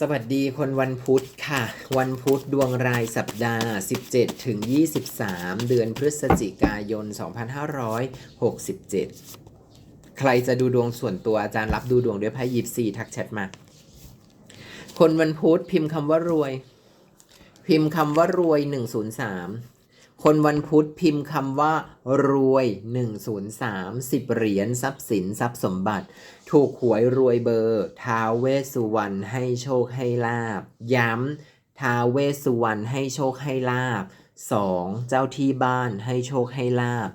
สวัสดีคนวันพุธค่ะ วันพุธดวงรายสัปดาห์ 17 ถึง 23 เดือนพฤศจิกายน 2567 ใครจะดูดวงส่วนตัวอาจารย์รับดูดวงด้วยไพ่ยิปซีทักแชทมา คนวันพุธพิมพ์คำว่ารวย พิมพ์คำว่ารวย 103 คนวันพุธพิมพ์คำว่ารวย 103 10เหรียญทรัพย์สินทรัพย์สมบัติ ถูกหวยรวยเบอร์ ท้าเวสุวรรณให้โชคให้ลาบ ย้ำท้าเวสสุวรรณให้โชคให้ลาบ 2. เจ้าที่บ้านให้โชคให้ลาบ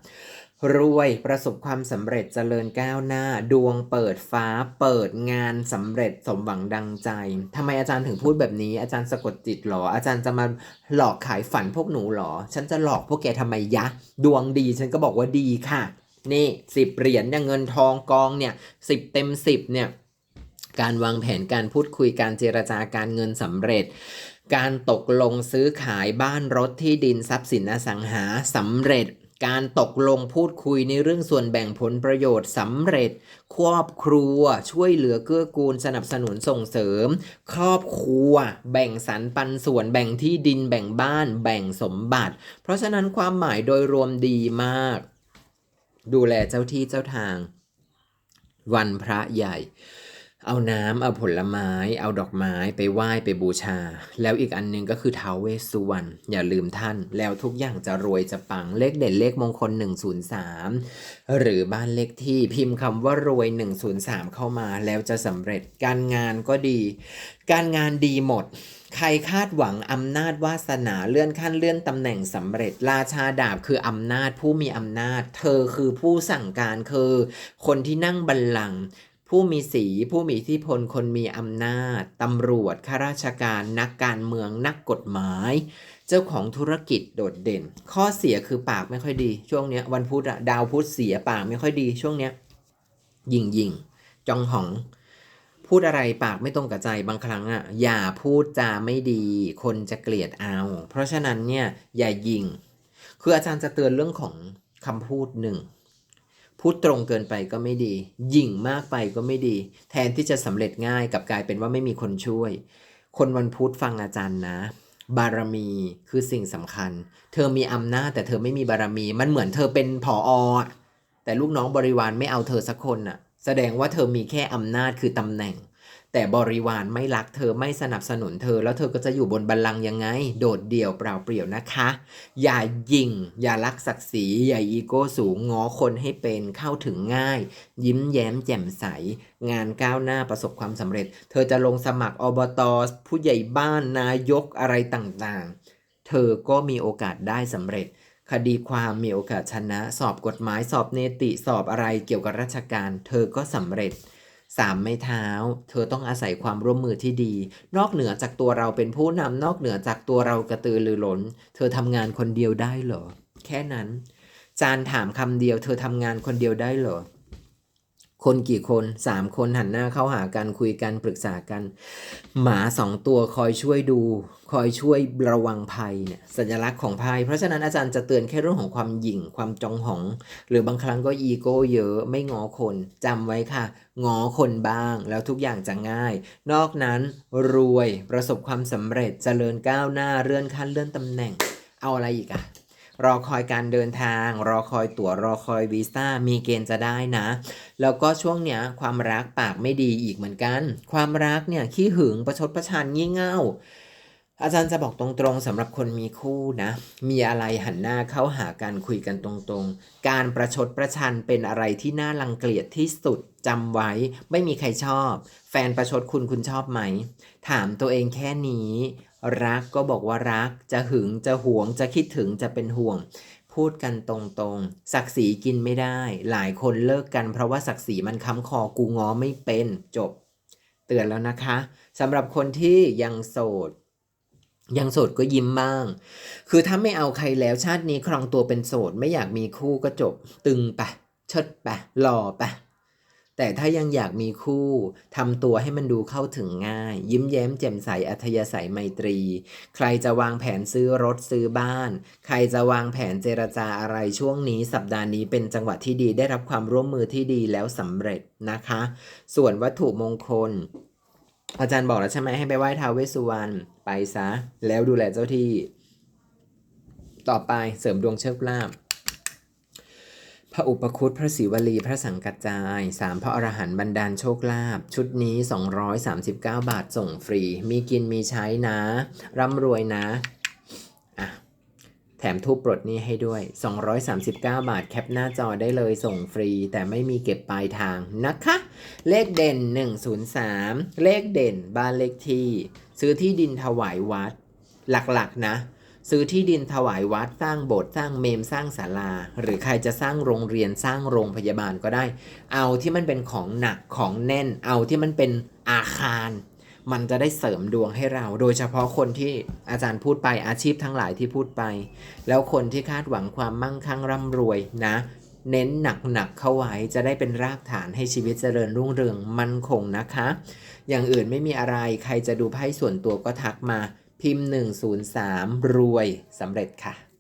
รวยประสบความสำเร็จเจริญก้าวหน้า ดวงเปิดฟ้าเปิดงานสำเร็จสมหวังดังใจทำไมอาจารย์ถึงพูดแบบนี้ อาจารย์สะกดจิตหรอ อาจารย์จะมาหลอกขายฝันพวกหนูหรอ ฉันจะหลอกพวกแกทำไมยะ ดวงดีฉันก็บอกว่าดีค่ะ นี่สิบเหรียญเนี่ยเงินทองกองเนี่ยสิบเต็มสิบเนี่ยการวางแผนการพูดคุยการเจรจาการเงินสำเร็จ การตกลงซื้อขายบ้านรถที่ดินทรัพย์สินอสังหาสำเร็จ การตกลงพูดคุยในเรื่องส่วนแบ่งผลประโยชน์สำเร็จ ครอบครัว ช่วยเหลือเกื้อกูลสนับสนุนส่งเสริม ครอบครัว แบ่งสรรปันส่วนแบ่งที่ดินแบ่งบ้าน แบ่งสมบัติ เพราะฉะนั้นความหมายโดยรวมดีมาก ดูแลเจ้าที่เจ้าทาง วันพระใหญ่ เอาน้ำเอาผลไม้ เอาดอกไม้ไปไหว้ไปบูชา แล้วอีกอันหนึงก็คือท้าวเวสสุวรรณอย่าลืมท่าน แล้วทุกอย่างจะรวยจะปังเลขเด่นเลขมงคล 103 หรือบ้านเลขที่พิมพ์คำว่ารวย 103 เข้ามาแล้วจะสำเร็จการงานก็ดี การงานดีหมด ใครคาดหวังอำนาจวาสนาเลื่อนขั้นเลื่อนตำแหน่งสำเร็จ ราชาดาบคืออำนาจผู้มีอำนาจ เธอคือผู้สั่งการคือ คนที่นั่งบัลลังก์ ผู้มีสี ผู้มีอิทธิพล คนมีอำนาจ ตำรวจ ข้าราชการ นักการเมือง นักกฎหมาย เจ้าของธุรกิจโดดเด่น ข้อเสียคือปากไม่ค่อยดี ช่วงเนี้ยวันพุธอะดาวพุธเสียปากไม่ค่อยดี ช่วงเนี้ยยิงยิงจองหอง พูดอะไรปากไม่ตรงกับใจบางครั้งอะอย่าพูดจาไม่ดี คนจะเกลียดเอา เพราะฉะนั้นเนี่ยอย่ายิง คืออาจารย์จะเตือนเรื่องของคำพูดหนึ่ง พูดตรงเกินไปก็ไม่ดียิ่งมากไปก็ไม่ดี แทนที่จะสำเร็จง่ายกับกลายเป็นว่าไม่มีคนช่วย คนวันพุธฟังอาจารย์นะ บารมีคือสิ่งสำคัญ เธอมีอำนาจแต่เธอไม่มีบารมี มันเหมือนเธอเป็นผออแต่ลูกน้องบริวารไม่เอาเธอสักคนน่ะ แสดงว่าเธอมีแค่อำนาจคือตำแหน่ง แต่บริวารไม่รักเธอไม่สนับสนุนเธอ แล้วเธอก็จะอยู่บนบัลลังก์ยังไง โดดเดี่ยวเปล่าเปลี่ยวนะคะ อย่ายิง อย่ารักศักดิ์ศรีอย่าอีโก้สูงง้อคนให้เป็นเข้าถึงง่าย ยิ้มแย้มแจ่มใส งานก้าวหน้าประสบความสำเร็จ เธอจะลงสมัครอบตผู้ใหญ่บ้านนายกอะไรต่างๆ เธอก็มีโอกาสได้สำเร็จคดีความมีโอกาสชนะ สอบกฎหมายสอบเนติสอบอะไรเกี่ยวกับราชการ เธอก็สำเร็จ สามไม่เท้า เธอต้องอาศัยความร่วมมือที่ดี นอกเหนือจากตัวเราเป็นผู้นำนอกเหนือจากตัวเรากระตือรือร้น เธอทำงานคนเดียวได้เหรอ แค่นั้น จานถามคำเดียว เธอทำงานคนเดียวได้เหรอ คนกี่คนสามคนหันหน้าเข้าหากันคุยกันปรึกษากัน หมาสองตัวคอยช่วยดู คอยช่วยระวังภัยเนี่ยสัญลักษณ์ของภัย เพราะฉะนั้นอาจารย์จะเตือนแค่เรื่องของความหยิ่งความจองหอง หรือบางครั้งก็อีโก้เยอะไม่งอคนจำไว้ค่ะงอคนบ้าง แล้วทุกอย่างจะง่าย นอกนั้นรวยประสบความสำเร็จเจริญก้าวหน้าเลื่อนขั้นเลื่อนตำแหน่ง เอาอะไรอีกอะ รอคอยการเดินทาง รอคอยตั๋วรอคอยวีซ่ามีเกณฑ์จะได้นะ แล้วก็ช่วงเนี้ยความรักปากไม่ดีอีกเหมือนกัน ความรักเนี่ยขี้หึงประชดประชันงี่เง่าอาจารย์จะบอกตรงๆสำหรับคนมีคู่นะ มีอะไรหันหน้าเข้าหากันคุยกันตรงๆ การประชดประชันเป็นอะไรที่น่ารังเกียจที่สุดจำไว้ไม่มีใครชอบ แฟนประชดคุณคุณชอบไหม ถามตัวเองแค่นี้ รักก็บอกว่ารัก จะหึงจะหวง จะคิดถึงจะเป็นห่วง พูดกันตรงๆ ศักดิ์ศรีกินไม่ได้ หลายคนเลิกกันเพราะว่าศักดิ์ศรีมันค้ำคอกูง้อไม่เป็นจบ เตือนแล้วนะคะสำหรับคนที่ยังโสดยังโสดก็ยิ้มบ้าง คือถ้าไม่เอาใครแล้วชาตินี้ครองตัวเป็นโสด ไม่อยากมีคู่ก็จบ ตึงไปะเชิดไปะหล่อไปะ แต่ถ้ายังอยากมีคู่ทำตัวให้มันดูเข้าถึงง่าย ยิ้มแย้มแจ่มใสอัธยาศัยไมตรี ใครจะวางแผนซื้อรถซื้อบ้าน ใครจะวางแผนเจรจาอะไรช่วงนี้ สัปดาห์นี้เป็นจังหวะที่ดีได้รับความร่วมมือที่ดีแล้วสำเร็จนะคะ ส่วนวัตถุมงคล อาจารย์บอกแล้วใช่ไหมให้ไปไหว้ท้าวเวสสุวรรณไปซะ แล้วดูแลเจ้าที่ ต่อไปเสริมดวงโชคลาภ พระอุปคุตพระศิวลีพระสังกัจจายสามพระอรหันต์บรรดาลโชคลาภชุดนี้ 239 บาทส่งฟรี มีกินมีใช้นะ ร่ำรวยนะอะแถมทูปปลดนี้ให้ด้วย 239 บาทแคปหน้าจอได้เลยส่งฟรี แต่ไม่มีเก็บปลายทางนะคะ เลขเด่น 103 เลขเด่นบ้านเลขที่ ซื้อที่ดินถวายวัด หลักๆนะ ซื้อที่ดินถวายวัดสร้างโบสถ์สร้างเมมสร้างศาลา หรือใครจะสร้างโรงเรียนสร้างโรงพยาบาลก็ได้ เอาที่มันเป็นของหนักของแน่น เอาที่มันเป็นอาคาร มันจะได้เสริมดวงให้เรา โดยเฉพาะคนที่อาจารย์พูดไปอาชีพทั้งหลายที่พูดไป แล้วคนที่คาดหวังความมั่งคั่งร่ำรวยนะ เน้นหนักๆเข้าไว้จะได้เป็นรากฐานให้ชีวิตเจริญรุ่งเรืองมั่นคงนะคะ อย่างอื่นไม่มีอะไรใครจะดูไพ่ส่วนตัวก็ทักมา พิมพ์ 103 รวยสำเร็จค่ะ